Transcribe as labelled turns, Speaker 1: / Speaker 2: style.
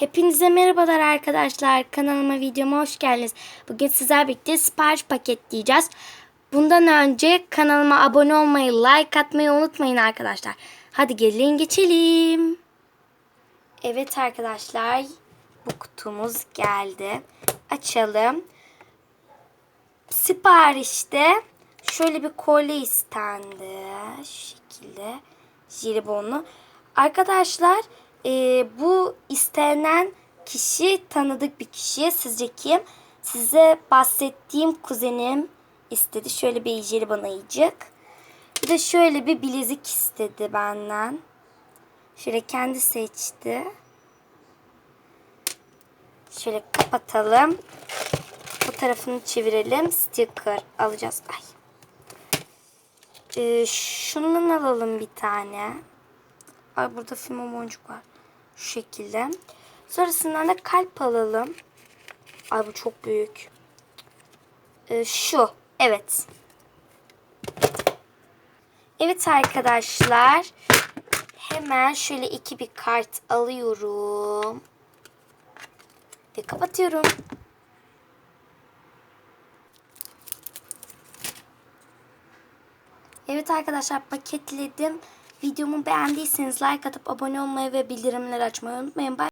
Speaker 1: Hepinize merhabalar arkadaşlar. Kanalıma videoma hoş geldiniz. Bugün sizler birlikte sipariş paketleyeceğiz. Bundan önce kanalıma abone olmayı, like atmayı unutmayın arkadaşlar. Hadi gelin geçelim. Evet arkadaşlar. Bu kutumuz geldi. Açalım. Siparişte şöyle bir kolye istendi. Şu şekilde. Jelibonlu. Arkadaşlar e, bu istenen kişi tanıdık bir kişi. Sizce kim? Size bahsettiğim kuzenim istedi. Şöyle bir jelibon ayıcık. Bir de şöyle bir bilezik istedi benden. Şöyle kendi seçti. Şöyle kapatalım. Bu tarafını çevirelim. Sticker alacağız. Ay. Ee, şundan alalım bir tane. Ay burada film boncuk var. Şu şekilde. Sonrasından da kalp alalım. Ay bu çok büyük. Ee, şu. Evet. Evet arkadaşlar. Hemen şöyle iki bir kart alıyorum. Ve kapatıyorum. Evet arkadaşlar paketledim. Videomu beğendiyseniz like atıp abone olmayı ve bildirimleri açmayı unutmayın. Bye.